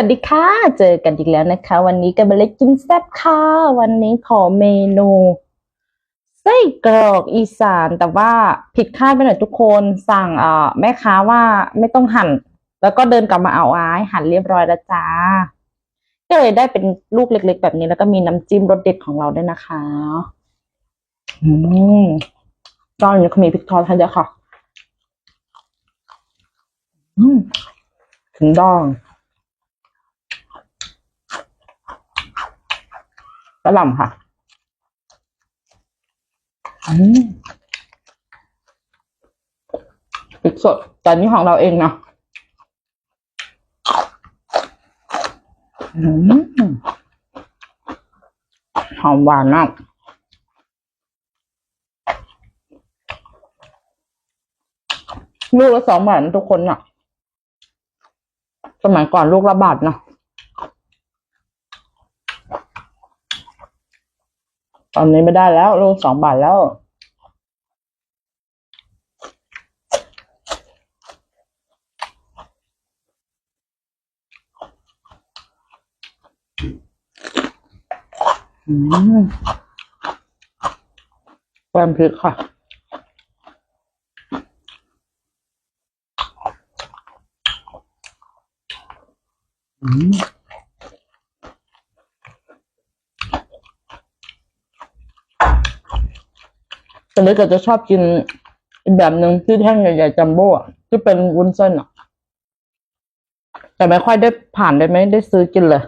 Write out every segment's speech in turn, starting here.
สวัสดีค่ะ เจอกันอีกแล้วนะคะ วันนี้กันมาเล็กกินแซ่บค่ะ วันนี้ขอเมนูไส้กรอกอีสานแต่ว่าผิดคาดไปหน่อยทุกคนสั่งเอ่อแม่ค้าว่าไม่ต้องหั่น แล้วก็เดินกลับมาเอาอ้ายหั่นเรียบร้อยแล้วจ้าก็เลยได้เป็นลูกเล็ก ๆ แบบนี้แล้วก็มีน้ำจิ้มรสเด็ดของเราด้วยนะคะอืมตอนนี้ก็มีพริกทอดให้ด้วยค่ะ อืมถึงดอง กระหล่ำค่ะอืมพริกสดแต่นี่ของเราเองนะอืมหอมหวานมากลูกละสองบาททุกคนน่ะสมัยก่อนลูกละบาทเนาะ ตอนนี้ไม่ได้แล้วลูกสองบาทแล้ว อืมแกงพริกค่ะอืม แต่เล็กก็จะชอบกินแบบหนึ่งที่แท่งใหญ่ๆจัมโบ้อะที่เป็นวุ้นเส้นอะแต่ไม่ค่อยได้ผ่านได้ไหมได้ซื้อกินเลย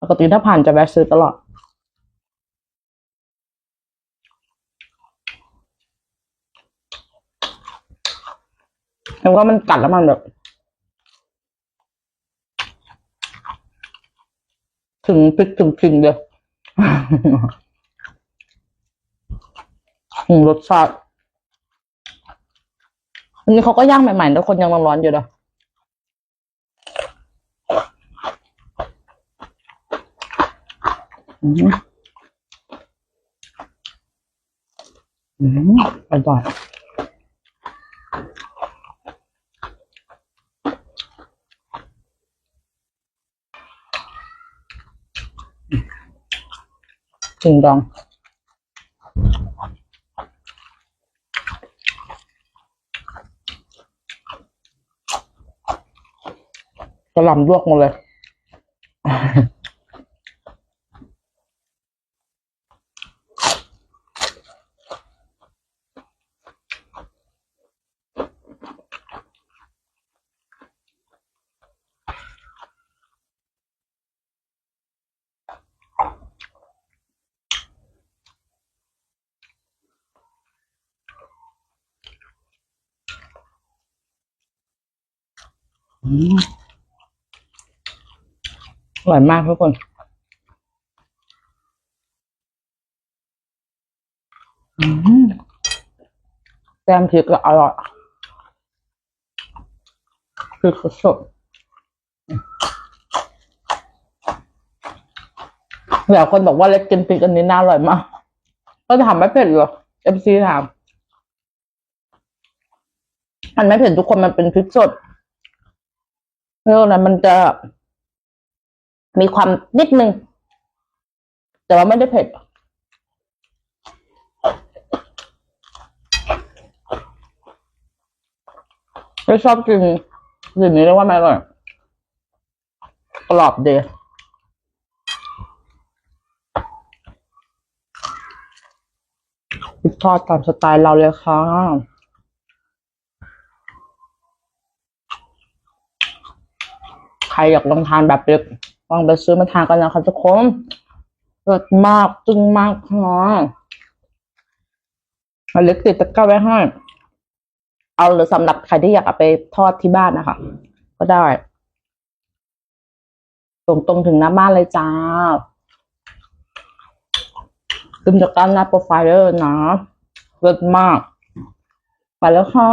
ปกติถ้าผ่านจะแวะซื้อตลอด แล้วก็มันกัดแล้วมันแบบ ถึงพริกถึงกลิ่นเลยอืม รสชาติอันนี้เขาก็ย่างใหม่ๆแล้วคนยังร้อนๆอยู่นะอืมอืมอร่อยจริงดอง กระหล่ำลวกหมดเลย อืม อร่อยมากทุกคนอืมแกงพริกก็อร่อยพริกสดหลายคนบอกว่าเล็กกินพริกอันนี้น่าอร่อยมากก็ถามไม่เผ็ดหรอเอฟซีถามมันไม่เผ็ดทุกคนมันเป็นพริกสดเรื่องนั้นมันจะ มีความนิดนึง แต่ว่าไม่ได้เผ็ด ไม่ชอบกินสิ่งนี้เรียกว่าไม่อร่อยกรอบเดยพริกทอดตามสไตล์เราเลยค่ะใครอยากลองทานแบบเล็ก ลองไปซื้อมาทานกันนะคะทุกคนเลิศมากจึงมากค่ะเอาเล็กติดตะกร้าไว้ให้เอาหรือสำหรับใครที่อยากเอาไปทอดที่บ้านนะคะ ก็ได้ส่งตรงถึงหน้าบ้านเลยจ้าดึมจากการหน้าโปรไฟล์เลยนะเลิศมาก ไปแล้วค่ะ